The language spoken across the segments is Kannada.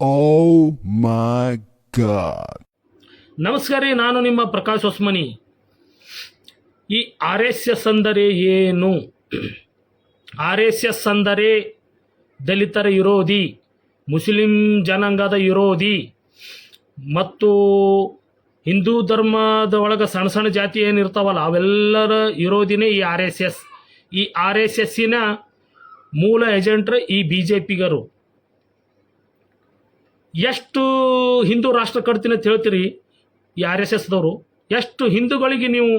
Oh ಮೈ ಗಾಡ್ ನಮಸ್ಕಾರ ನಾನು ನಿಮ್ಮ ಪ್ರಕಾಶ್ ಹೊಸ್ಮನಿ. ಈ ಆರ್ ಎಸ್ ಎಸ್ ಅಂದರೆ ಏನು? ಆರ್ ಎಸ್ ಎಸ್ ಅಂದರೆ ದಲಿತರ ವಿರೋಧಿ, ಮುಸ್ಲಿಂ ಜನಾಂಗದ ವಿರೋಧಿ ಮತ್ತು ಹಿಂದೂ ಧರ್ಮದ ಒಳಗೆ ಸಣ್ಣ ಸಣ್ಣ ಜಾತಿ ಏನಿರ್ತಾವಲ್ಲ, ಅವೆಲ್ಲರ ವಿರೋಧಿನೇ ಈ ಆರ್ ಎಸ್ ಎಸ್ ಈ ಆರ್ ಎಸ್ ಎಸ್ಸಿನ ಮೂಲ ಏಜೆಂಟ್ರು ಈ ಬಿ ಜೆ ಪಿಗರು ಎಷ್ಟು ಹಿಂದೂ ರಾಷ್ಟ್ರ ಕಟ್ತೀನಿ ಅಂತ ಹೇಳ್ತೀರಿ, ಈ ಆರ್ ಎಸ್ ಎಸ್ದವರು, ಎಷ್ಟು ಹಿಂದೂಗಳಿಗೆ ನೀವು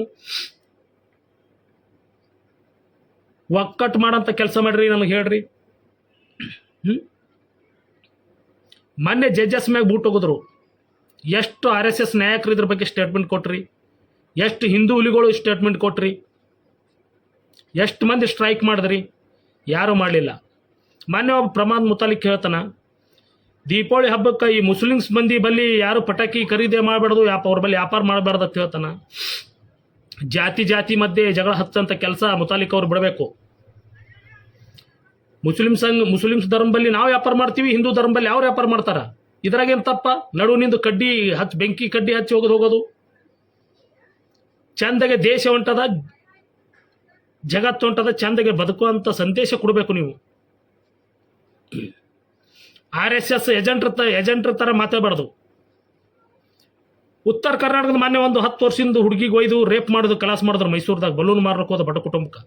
ಒಕ್ಕಟ್ಟು ಮಾಡೋಂಥ ಕೆಲಸ ಮಾಡ್ರಿ ನಮಗೆ ಹೇಳ್ರಿ? ಮೊನ್ನೆ ಜಡ್ಜಸ್ ಮ್ಯಾಗ ಬೂಟ್ ಹೋಗಿದ್ರು. ಎಷ್ಟು ಆರ್ ಎಸ್ ಎಸ್ ನಾಯಕರು ಇದ್ರ ಬಗ್ಗೆ ಸ್ಟೇಟ್ಮೆಂಟ್ ಕೊಟ್ರಿ. ಎಷ್ಟು ಹಿಂದೂ ಹುಲಿಗಳು ಸ್ಟೇಟ್ಮೆಂಟ್ ಕೊಟ್ರಿ. ಎಷ್ಟು ಮಂದಿ ಸ್ಟ್ರೈಕ್ ಮಾಡಿದ್ರಿ. ಯಾರೂ ಮಾಡಲಿಲ್ಲ. ಮೊನ್ನೆ ಒಬ್ಬ ಪ್ರಮಾದ್ ಮುತಾಲಿಕ್ ಹೇಳ್ತಾನ ದೀಪಾವಳಿ ಹಬ್ಬಕ್ಕೆ ಈ ಮುಸ್ಲಿಮ್ಸ್ ಮಂದಿ ಬಲ್ಲಿ ಯಾರು ಪಟಾಕಿ ಖರೀದಿ ಮಾಡಬಾರ್ದು, ಯಾಪ ಅವ್ರ ಬಲ್ಲಿ ವ್ಯಾಪಾರ ಮಾಡಬಾರ್ದು ಅಂತ ಹೇಳ್ತಾನ. ಜಾತಿ ಜಾತಿ ಮಧ್ಯೆ ಜಗಳ ಹತ್ತಂತ ಕೆಲಸ ಮುತಾಲಿಕ್ ಅವ್ರು ಬಿಡಬೇಕು. ಮುಸ್ಲಿಮ್ಸ್ ಧರ್ಮ ಬಲ್ಲಿ ನಾವು ವ್ಯಾಪಾರ ಮಾಡ್ತೀವಿ, ಹಿಂದೂ ಧರ್ಮ ಬಲ್ಲಿ ಅವ್ರು ವ್ಯಾಪಾರ ಮಾಡ್ತಾರ. ಇದ್ರಾಗೇನು ತಪ್ಪ? ನಡು ನಿಂದು ಕಡ್ಡಿ ಹಚ್ಚಿ ಬೆಂಕಿ ಕಡ್ಡಿ ಹಚ್ಚಿ ಹೋಗೋದು ಹೋಗೋದು. ಚಂದಗೆ ದೇಶ ಹೊಂಟದ, ಜಗತ್ತು ಹೊಂಟದ, ಚಂದಗೆ ಬದುಕುವಂಥ ಸಂದೇಶ ಕೊಡಬೇಕು ನೀವು. ಆರ್ ಎಸ್ ಎಸ್ ಏಜೆಂಟ್ರ ಏಜೆಂಟ್ರ ಥರ ಮಾತಾಡಬಾರ್ದು. ಉತ್ತರ ಕರ್ನಾಟಕದ ಮೊನ್ನೆ ಒಂದು ಹತ್ತು ವರ್ಷದಿಂದ ಹುಡುಗಿಗೆ ಒಯ್ದು ರೇಪ್ ಮಾಡೋದು, ಕಲಾಸ್ ಮಾಡಿದ್ರು ಮೈಸೂರ್ದಾಗ, ಬಲೂನ್ ಮಾರಕ್ಕೆ ಹೋದ ಬಡ ಕುಟುಂಬಕ್ಕೆ.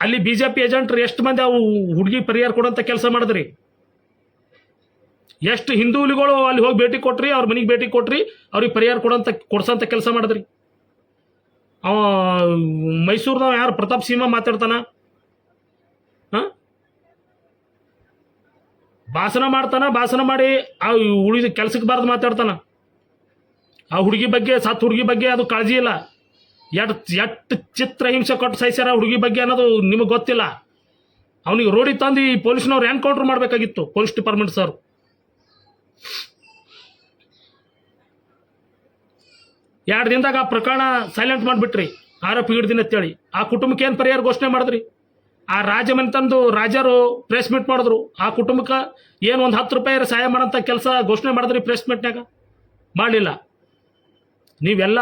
ಅಲ್ಲಿ ಬಿ ಜೆ ಪಿ ಏಜೆಂಟ್ರು ಎಷ್ಟು ಮಂದಿ ಅವು ಹುಡುಗಿ ಪರಿಹಾರ ಕೊಡೋಂಥ ಕೆಲಸ ಮಾಡಿದ್ರಿ? ಎಷ್ಟು ಹಿಂದೂಲಿಗಳು ಅಲ್ಲಿ ಹೋಗಿ ಭೇಟಿ ಕೊಟ್ರಿ, ಅವ್ರ ಮನೆಗೆ ಭೇಟಿ ಕೊಟ್ರಿ, ಅವ್ರಿಗೆ ಪರಿಹಾರ ಕೊಡೋಂಥ ಕೊಡ್ಸೋಂಥ ಕೆಲಸ ಮಾಡಿದ್ರಿ. ಅವ, ಮೈಸೂರ್ನವ ಯಾರು ಪ್ರತಾಪ್ ಸಿಂಹ ಮಾತಾಡ್ತಾನ? ಭಾಷಣ ಮಾಡ್ತಾನ, ಭಾಷಣ ಮಾಡಿ ಆ ಉಳಿದ ಕೆಲ್ಸಕ್ಕೆ ಬಾರ್ದು ಮಾತಾಡ್ತಾನ. ಆ ಹುಡುಗಿ ಬಗ್ಗೆ, ಸತ್ ಹುಡುಗಿ ಬಗ್ಗೆ ಅದು ಕಾಳಜಿ ಇಲ್ಲ. ಎಟ್ ಎಟ್ ಚಿತ್ರ ಹಿಂಸೆ ಕೊಟ್ಟು ಸಹಿಸ್ಯಾರ ಹುಡುಗಿ ಬಗ್ಗೆ ಅನ್ನೋದು ನಿಮಗೆ ಗೊತ್ತಿಲ್ಲ. ಅವನಿಗೆ ರೋಡಿ ತಂದು ಈ ಪೊಲೀಸ್ನವ್ರು ಎನ್ಕೌಂಟ್ರ್ ಮಾಡಬೇಕಾಗಿತ್ತು, ಪೊಲೀಸ್ ಡಿಪಾರ್ಟ್ಮೆಂಟ್ ಸರ್. ಎರಡು ದಿನದಾಗ ಆ ಪ್ರಕರಣ ಸೈಲೆಂಟ್ ಮಾಡಿಬಿಟ್ರಿ. ಆರೋಪಿ ಹಿಡ್ದಿನ ಅಂತೇಳಿ. ಆ ಕುಟುಂಬಕ್ಕೆ ಏನು ಪರಿಹಾರ ಘೋಷಣೆ ಮಾಡಿದ್ರಿ? ಆ ರಾಜ ತಂದು ರಾಜರು ಪ್ರೆಸ್ ಮೀಟ್ ಮಾಡಿದ್ರು. ಆ ಕುಟುಂಬಕ್ಕೆ ಏನು ಒಂದು ಹತ್ತು ರೂಪಾಯಿ ಸಹಾಯ ಮಾಡೋಂಥ ಕೆಲಸ ಘೋಷಣೆ ಮಾಡಿದ್ರಿ ಪ್ರೆಸ್ ಮೀಟ್ನಾಗ ಮಾಡಲಿಲ್ಲ. ನೀವೆಲ್ಲ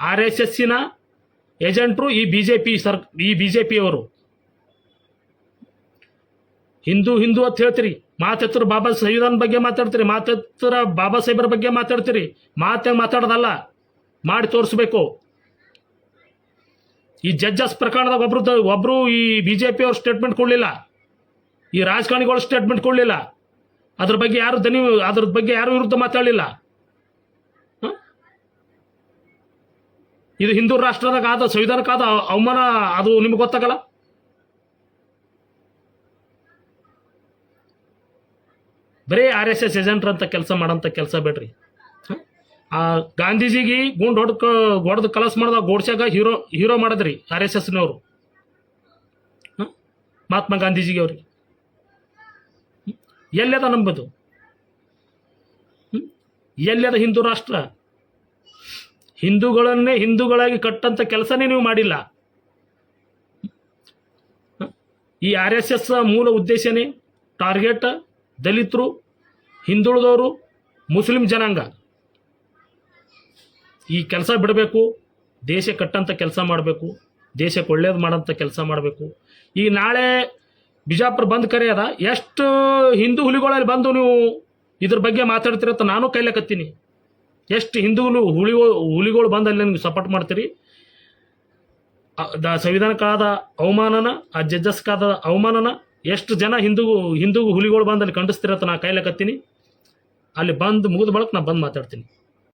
ಆರ್ ಎಸ್ ಎಸ್ಸಿನ ಏಜೆಂಟ್ರು ಈ ಬಿ ಜೆ ಪಿ ಸರ್, ಈ ಬಿ ಜೆ ಪಿಯವರು ಹಿಂದೂ ಹಿಂದೂ ಅಂತ ಹೇಳ್ತೀರಿ. ಮಾತೆತ್ತರ ಬಾಬಾ ಸಂವಿಧಾನ ಬಗ್ಗೆ ಮಾತಾಡ್ತೀರಿ. ಮಾತೆತ್ತರ ಬಾಬಾ ಸಾಹೇಬರ ಬಗ್ಗೆ ಮಾತಾಡ್ತೀರಿ. ಮಾತೆ ಮಾತಾಡೋದಲ್ಲ. ಮಾಡಿ ತೋರಿಸ್ಬೇಕು. ಈ ಜಡ್ಜಸ್ ಪ್ರಕರಣದಾಗ ಒಬ್ರು ಒಬ್ರು ಈ ಬಿ ಜೆ ಪಿ ಅವ್ರು ಸ್ಟೇಟ್ಮೆಂಟ್ ಕೊಡಲಿಲ್ಲ ಈ ರಾಜಕಾರಣಿಗಳು ಸ್ಟೇಟ್ಮೆಂಟ್ ಕೊಡಲಿಲ್ಲ ಅದ್ರ ಬಗ್ಗೆ ಯಾರು ದನಿ ಅದ್ರ ಬಗ್ಗೆ ಯಾರು ವಿರುದ್ಧ ಮಾತಾಡಲಿಲ್ಲ? ಇದು ಹಿಂದೂ ರಾಷ್ಟ್ರದಾಗ ಆದ ಸಂವಿಧಾನಕ್ಕಾದ ಅವಮಾನ, ಅದು ನಿಮ್ಗೆ ಗೊತ್ತಾಗಲ್ಲ ಬರೀ ಆರ್ ಎಸ್ ಎಸ್ ಏಜೆಂಟ್ರ್ ಅಂತ ಕೆಲಸ ಮಾಡೋಂಥ ಕೆಲಸ ಬೇಡ್ರಿ? ಆ ಗಾಂಧೀಜಿಗೆ ಗುಂಡ್ ಹೊಡ್ಕ ಹೊಡೆದು ಕಲಸ್ ಮಾಡ್ದ ಗೋಡ್ಸ್ಯಾಗ ಹೀರೋ ಹೀರೋ ಮಾಡಿದ್ರಿ ಆರ್ ಎಸ್ ಎಸ್ನವರು. ಮಹಾತ್ಮ ಗಾಂಧೀಜಿಗೆ ಅವ್ರಿಗೆ. ಎಲ್ಲೆದ ನಂಬದು? ಎಲ್ಲದ ಹಿಂದೂ ರಾಷ್ಟ್ರ? ಹಿಂದೂಗಳನ್ನೇ ಹಿಂದೂಗಳಾಗಿ ಕಟ್ಟಂತ ಕೆಲಸನೇ ನೀವು ಮಾಡಿಲ್ಲ. ಈ ಆರ್ ಎಸ್ ಎಸ್ ಮೂಲ ಉದ್ದೇಶನೇ ಟಾರ್ಗೆಟ್ ದಲಿತರು, ಹಿಂದುಳಿದವರು, ಮುಸ್ಲಿಂ ಜನಾಂಗ. ಈ ಕೆಲಸ ಬಿಡಬೇಕು, ದೇಶ ಕಟ್ಟಂಥ ಕೆಲಸ ಮಾಡಬೇಕು, ದೇಶಕ್ಕೆ ಒಳ್ಳೇದು ಮಾಡೋಂಥ ಕೆಲಸ ಮಾಡಬೇಕು. ಈಗ ನಾಳೆ ಬಿಜಾಪುರ ಬಂದ್ ಕರೆ ಅದ, ಎಷ್ಟು ಹಿಂದೂ ಹುಲಿಗಳಲ್ಲಿ ಬಂದು ನೀವು ಇದ್ರ ಬಗ್ಗೆ ಮಾತಾಡ್ತಿರತ್ತ ನಾನು ಕೈಲಕತ್ತೀನಿ ಎಷ್ಟು ಹಿಂದೂ ಹುಲಿ ಹುಲಿ ಹುಲಿಗಳು ಬಂದು ಅಲ್ಲಿ ನಿಮ್ಗೆ ಸಪೋರ್ಟ್ ಮಾಡ್ತೀರಿ. ಸಂವಿಧಾನಕ್ಕಾದ ಅವಮಾನನ, ಆ ಜಜ್ಜಸ್ಕಾದ ಅವಮಾನನ ಎಷ್ಟು ಜನ ಹಿಂದೂ ಹಿಂದೂ ಹುಲಿಗಳು ಬಂದ ಅಲ್ಲಿ ಖಂಡಿಸ್ತಿರತ್ತ ನಾ ಕೈಲಕತ್ತೀನಿ ಅಲ್ಲಿ ಬಂದು ಮುಗಿದ ಬಳಕ ನಾನು ಬಂದು ಮಾತಾಡ್ತೀನಿ.